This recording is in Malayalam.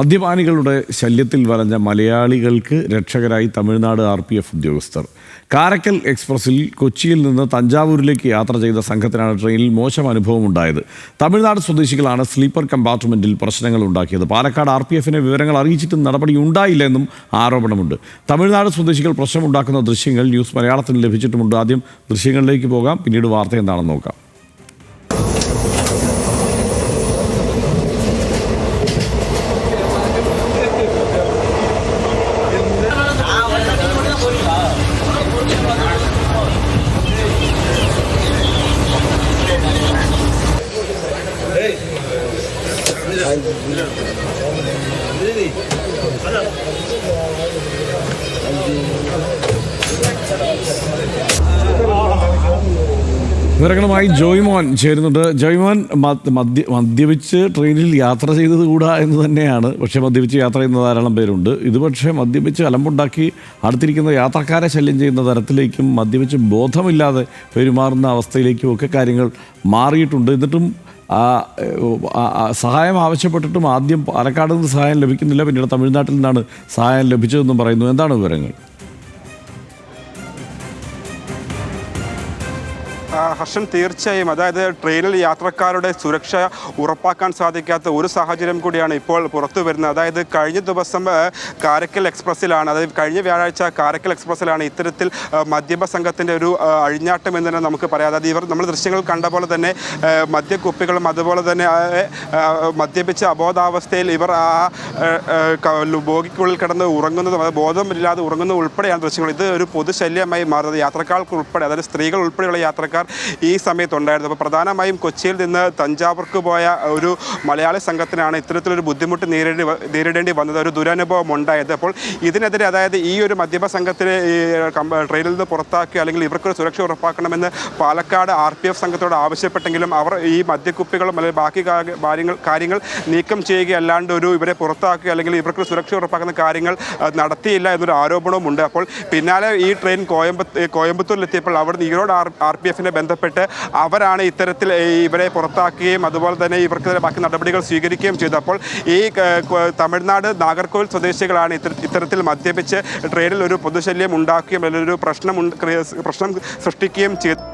മദ്യപാനികളുടെ ശല്യത്തിൽ വലഞ്ഞ മലയാളികൾക്ക് രക്ഷകരായി തമിഴ്നാട് ആർ പി എഫ് ഉദ്യോഗസ്ഥർ. കാരക്കൽ എക്സ്പ്രസിൽ കൊച്ചിയിൽ നിന്ന് തഞ്ചാവൂരിലേക്ക് യാത്ര ചെയ്ത സംഘത്തിനാണ് ട്രെയിനിൽ മോശം അനുഭവം ഉണ്ടായത് തമിഴ്നാട് സ്വദേശികളാണ് സ്ലീപ്പർ കമ്പാർട്ട്മെന്റിൽ പ്രശ്നങ്ങൾ ഉണ്ടാക്കിയത്. പാലക്കാട് ആർ പി എഫിനെ വിവരങ്ങൾ അറിയിച്ചിട്ടും നടപടി ഉണ്ടായില്ല എന്നും ആരോപണമുണ്ട്. തമിഴ്നാട് സ്വദേശികൾ പ്രശ്നമുണ്ടാക്കുന്ന ദൃശ്യങ്ങൾ ന്യൂസ് മലയാളത്തിന് ലഭിച്ചിട്ടുമുണ്ട്. ആദ്യം ദൃശ്യങ്ങളിലേക്ക് പോകാം. പിന്നീട് വാർത്ത എന്താണെന്ന് നോക്കാം. വിവരങ്ങളുമായി ജോയ്മോൻ ചേരുന്നുണ്ട്. ജോയ്മോൻ മദ്യ- മദ്യപിച്ച് ട്രെയിനിൽ യാത്ര ചെയ്തത് കൂടാ എന്ന് തന്നെയാണ്. പക്ഷേ മദ്യപിച്ച് യാത്ര ചെയ്യുന്ന ധാരാളം പേരുണ്ട്. ഇത് പക്ഷേ മദ്യപിച്ച് അലമ്പുണ്ടാക്കി അടുത്തിരിക്കുന്ന യാത്രക്കാരെ ശല്യം ചെയ്യുന്ന തരത്തിലേക്കും മദ്യപിച്ച് ബോധമില്ലാതെ പെരുമാറുന്ന അവസ്ഥയിലേക്കും ഒക്കെ കാര്യങ്ങൾ മാറിയിട്ടുണ്ട്. എന്നിട്ടും ആ, സഹായം ആവശ്യപ്പെട്ടിട്ടും ആദ്യം പാലക്കാട് നിന്ന് സഹായം ലഭിക്കുന്നില്ല. പിന്നീട് തമിഴ്നാട്ടിൽ നിന്നാണ് സഹായം ലഭിച്ചതെന്നും പറയുന്നു. എന്താണ് വിവരങ്ങൾ? ഹർഷൻ തീർച്ചയായും. അതായത് ട്രെയിനിൽ യാത്രക്കാരുടെ സുരക്ഷ ഉറപ്പാക്കാൻ സാധിക്കാത്ത ഒരു സാഹചര്യം കൂടിയാണ് ഇപ്പോൾ പുറത്തു വരുന്നത്. അതായത് കഴിഞ്ഞ ദിവസം കാരക്കൽ എക്സ്പ്രസ്സിലാണ് അതായത് കഴിഞ്ഞ വ്യാഴാഴ്ച കാരക്കൽ എക്സ്പ്രസ്സിലാണ് ഇത്തരത്തിൽ മദ്യപ സംഘത്തിന്റെ ഒരു അഴിഞ്ഞാട്ടം എന്ന് തന്നെ നമുക്ക് പറയാം. അതായത് ഇവർ നമ്മൾ ദൃശ്യങ്ങൾ കണ്ട പോലെ തന്നെ മദ്യക്കുപ്പികളും അതുപോലെ തന്നെ മദ്യപിച്ച അബോധാവസ്ഥയിൽ ഇവർ ആ ബോഗിക്കുള്ളിൽ കിടന്ന് ഉറങ്ങുന്നതും അത് ബോധമില്ലാതെ ഉറങ്ങുന്നതും ഉൾപ്പെടെയാണ് ദൃശ്യങ്ങൾ. ഇത് ഒരു പൊതുശല്യമായി മാറുന്നത്. യാത്രക്കാർക്ക് ഉൾപ്പെടെ അതായത് സ്ത്രീകൾ ഉൾപ്പെടെയുള്ള യാത്രക്കാർ ഈ സമയത്തുണ്ടായിരുന്നു അപ്പോൾ പ്രധാനമായും കൊച്ചിയിൽ നിന്ന് തഞ്ചാവൂർക്ക് പോയ ഒരു മലയാളി സംഘത്തിനാണ് ഇത്തരത്തിലൊരു ബുദ്ധിമുട്ട് നേരിടേണ്ടി നേരിടേണ്ടി വന്നത്. ഒരു ദുരനുഭവം ഉണ്ടായത് അപ്പോൾ ഇതിനെതിരെ അതായത് ഈ ഒരു മദ്യപ സംഘത്തിന് ട്രെയിനിൽ നിന്ന് പുറത്താക്കി അല്ലെങ്കിൽ ഇവർക്കൊരു സുരക്ഷ ഉറപ്പാക്കണമെന്ന് പാലക്കാട് ആർ പി എഫ് സംഘത്തോട് ആവശ്യപ്പെട്ടെങ്കിലും അവർ ഈ മദ്യക്കുപ്പികളും അല്ലെങ്കിൽ ബാക്കി കാര്യങ്ങൾ കാര്യങ്ങൾ നീക്കം ചെയ്യുകയല്ലാണ്ട് ഒരു ഇവരെ പുറത്താക്കുക അല്ലെങ്കിൽ ഇവർക്ക് സുരക്ഷ ഉറപ്പാക്കുന്ന കാര്യങ്ങൾ നടത്തിയില്ല എന്നൊരു ആരോപണവും ഉണ്ട് അപ്പോൾ പിന്നാലെ ഈ ട്രെയിൻ കോയമ്പത്ത് കോയമ്പത്തൂരിലെത്തിയപ്പോൾ അവിടെ ഈറോഡ് ആർ ആർ പി എഫിനെ ബന്ധപ്പെട്ട് അവരാണ് ഇത്തരത്തിൽ ഇവരെ പുറത്താക്കുകയും അതുപോലെ തന്നെ ഇവർക്കെതിരെ ബാക്കി നടപടികൾ സ്വീകരിക്കുകയും ചെയ്തപ്പോൾ ഈ തമിഴ്നാട് നാഗർകോവിൽ സ്വദേശികളാണ് ഇത്തരത്തിൽ മദ്യപിച്ച് ട്രെയിനിൽ ഒരു പൊതുശല്യം ഉണ്ടാക്കുകയും അല്ലെങ്കിൽ ഒരു പ്രശ്നം പ്രശ്നം സൃഷ്ടിക്കുകയും ചെയ്തു